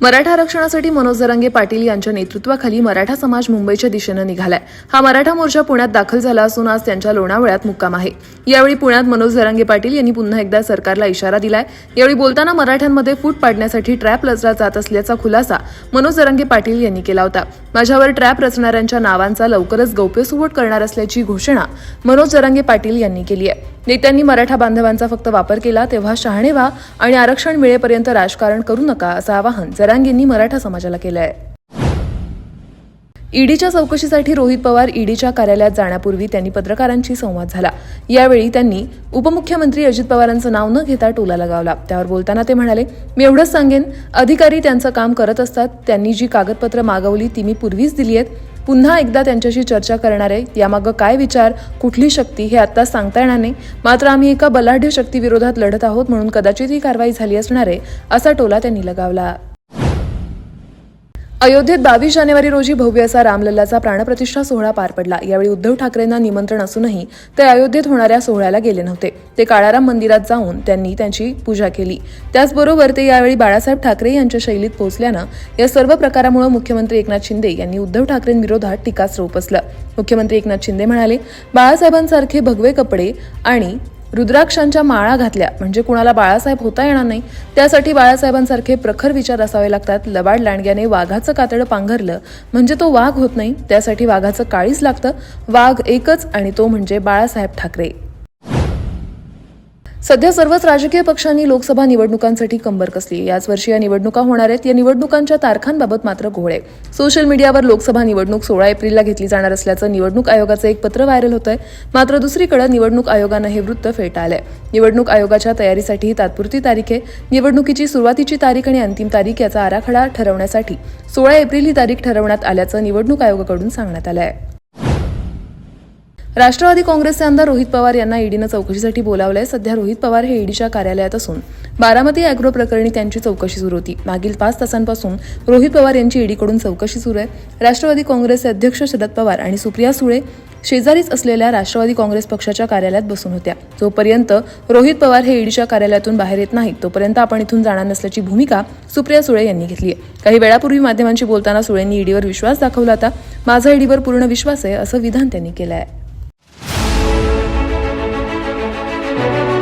मराठा आरक्षणासाठी मनोज जरांगे पाटील यांच्या नेतृत्वाखाली मराठा समाज मुंबईच्या दिशेनं निघालाय. हा मराठा मोर्चा पुण्यात दाखल झाला असून आज त्यांच्या लोणावळ्यात मुक्काम आहे. यावेळी पुण्यात मनोज जरांगे पाटील यांनी पुन्हा एकदा सरकारला इशारा दिलाय. यावेळी बोलताना मराठ्यांमध्ये फूट पाडण्यासाठी ट्रॅप रचला जात असल्याचा खुलासा मनोज जरांगे पाटील यांनी केला होता. माझ्यावर ट्रॅप रचणाऱ्यांच्या नावांचा लवकरच गौप्यसुवट करणार असल्याची घोषणा मनोज जरांगे पाटील यांनी केली आहे. नेत्यांनी मराठा बांधवांचा फक्त वापर केला तेव्हा शहाणे व्हा आणि आरक्षण मिळेपर्यंत राजकारण करू नका असं आवाहन जरांगींनी मराठा समाजाला केलं आहे ईडीच्या चौकशीसाठी रोहित पवार ईडीच्या कार्यालयात जाण्यापूर्वी त्यांनी पत्रकारांशी संवाद झाला. यावेळी त्यांनी उपमुख्यमंत्री अजित पवारांचं नाव न घेता टोला लगावला. त्यावर बोलताना ते म्हणाले मी एवढंच सांगेन. अधिकारी त्यांचं काम करत असतात. त्यांनी जी कागदपत्र मागवली ती मी पूर्वीच दिली आहेत. पुन्हा एकदा त्यांच्याशी चर्चा करणार आहे यामागं काय विचार कुठली शक्ती हे आत्ता सांगता येणार नाही. मात्र आम्ही एका बलाढ्य शक्तीविरोधात लढत आहोत म्हणून कदाचित ही कारवाई झाली असणार आहे असा टोला त्यांनी लगावला. अयोध्येत बावीस जानेवारी रोजी भव्य असा रामलल्लाचा प्राणप्रतिष्ठा सोहळा पार पडला. यावेळी उद्धव ठाकरेंना निमंत्रण असूनही ते अयोध्येत होणाऱ्या सोहळ्याला गेले नव्हते. ते काळाराम मंदिरात जाऊन त्यांनी त्यांची पूजा केली. त्याचबरोबर ते यावेळी बाळासाहेब ठाकरे यांच्या शैलीत पोहोचल्यानं या सर्व प्रकारामुळे मुख्यमंत्री एकनाथ शिंदे यांनी उद्धव ठाकरेंविरोधात टीकास्त्र उपसलं. मुख्यमंत्री एकनाथ शिंदे म्हणाले बाळासाहेबांसारखे भगवे कपडे आणि रुद्राक्षांच्या माळा घातल्या. म्हणजे कुणाला बाळासाहेब होता येणार नाही त्यासाठी बाळासाहेबांसारखे प्रखर विचार असावे लागतात. लबाड लांडग्याने वाघाचं कातडं पांघरलं. म्हणजे तो वाघ होत नाही त्यासाठी वाघाचं काळीच लागतं. वाघ एकच आणि तो म्हणजे बाळासाहेब ठाकरे. सध्या सर्वच राजकीय पक्षांनी लोकसभा निवडणुकांसाठी कंबर कसली. याच वर्षी या निवडणुका होणार आहेत. या निवडणुकांच्या तारखांबाबत मात्र घोळे सोशल मीडियावर लोकसभा निवडणूक सोळा एप्रिलला घेतली जाणार असल्याचं निवडणूक आयोगाचं एक पत्र व्हायरल होत आहे मात्र दुसरीकडे निवडणूक आयोगानं हे वृत्त फेटाळलंय. निवडणूक आयोगाच्या तयारीसाठी ही तात्पुरती तारीख आहे. निवडणुकीची सुरुवातीची तारीख आणि अंतिम तारीख याचा आराखडा ठरवण्यासाठी सोळा एप्रिल ही तारीख ठरवण्यात आल्याचं निवडणूक आयोगाकडून सांगण्यात आलं आहे राष्ट्रवादी काँग्रेसचे आमदार रोहित पवार यांना ईडीनं चौकशीसाठी बोलावलंय. सध्या रोहित पवार हे ईडीच्या कार्यालयात असून बारामती अॅग्रो प्रकरणी त्यांची चौकशी सुरू होती. मागील पाच तासांपासून रोहित पवार यांची ईडीकडून चौकशी सुरू आहे. राष्ट्रवादी काँग्रेसचे अध्यक्ष शरद पवार आणि सुप्रिया सुळे शेजारीच असलेल्या राष्ट्रवादी काँग्रेस पक्षाच्या कार्यालयात बसून होत्या. जोपर्यंत रोहित पवार हे ईडीच्या कार्यालयातून बाहेर येत नाहीत तोपर्यंत आपण इथून जाणार नसल्याची भूमिका सुप्रिया सुळे यांनी घेतली आहे. काही वेळापूर्वी माध्यमांशी बोलताना सुळेंनी ईडीवर विश्वास दाखवला होता. माझा ईडीवर पूर्ण विश्वास आहे असं विधान त्यांनी केलं आहे. thank you